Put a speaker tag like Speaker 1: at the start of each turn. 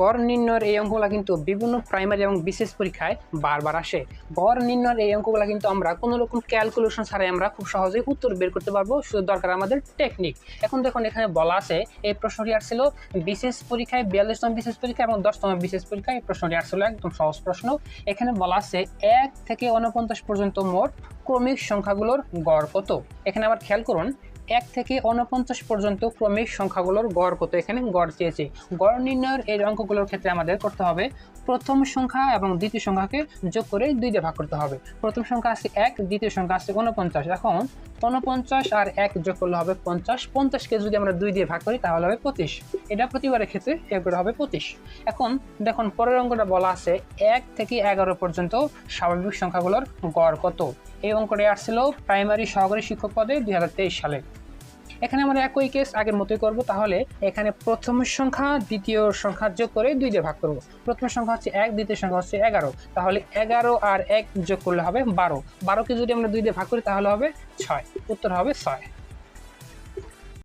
Speaker 1: গড় নির্ণয়ের এই অঙ্কগুলো কিন্তু বিভিন্ন প্রাইমারি এবং বিশেষ পরীক্ষায় বারবার আসে। গড় নির্ণয়ের এই অঙ্কগুলো কিন্তু আমরা কোনো রকম ক্যালকুলেশন ছাড়াই আমরা খুব সহজেই উত্তর বের করতে পারব। শুধু দরকার আমাদের টেকনিক এখন দেখুন, এখানে বলা আছে, এই প্রশ্নটি আসছিল বিশেষ পরীক্ষায় বিয়াল্লিশতম বিশেষ পরীক্ষা এবং দশতম বিশেষ পরীক্ষায়। এই প্রশ্নটি আসছিল একদম সহজ প্রশ্ন। এখানে বলা আছে, এক থেকে উনপঞ্চাশ পর্যন্ত মোট ক্রমিক সংখ্যাগুলোর গড় কত? এখানে আবার খেয়াল করুন এক থেকে উনপঞ্চাশ পর্যন্ত ক্রমিক সংখ্যাগুলোর গড় কত এখানে গড় চেয়েছে? গড় নির্ণয়ের এই অঙ্কগুলোর ক্ষেত্রে আমাদের করতে হবে প্রথম সংখ্যা এবং দ্বিতীয় সংখ্যাকে যোগ করে দুইটা ভাগ করতে হবে। প্রথম সংখ্যা আছে এক, দ্বিতীয় সংখ্যা আছে উনপঞ্চাশ এখন উনপঞ্চাশ আর এক যোগ করলে হবে পঞ্চাশ। পঞ্চাশকে যদি আমরা দুই দিয়ে ভাগ করি, তাহলে হবে পঁচিশ। এটা প্রতিবারের ক্ষেত্রে এগুলো হবে পঁচিশ। এখন দেখুন, পরের অঙ্কটা বলা আছে, এক থেকে এগারো পর্যন্ত স্বাভাবিক সংখ্যাগুলোর গড় কত? এই অঙ্কটি আসছিল প্রাইমারি সহকারী শিক্ষক পদে দুই হাজার তেইশ সালে। এখানে আমরা একই কেস আগের মতোই করব, তাহলে এখানে প্রথম সংখ্যা, দ্বিতীয় সংখ্যা যোগ করে দুই দিয়ে ভাগ করব। প্রথম সংখ্যা হচ্ছে এক, দ্বিতীয় সংখ্যা হচ্ছে এগারো। তাহলে এগারো আর এক যোগ করলে হবে বারো। বারোকে যদি আমরা দুই দিয়ে ভাগ করি, তাহলে হবে ছয়। উত্তর হবে ছয়।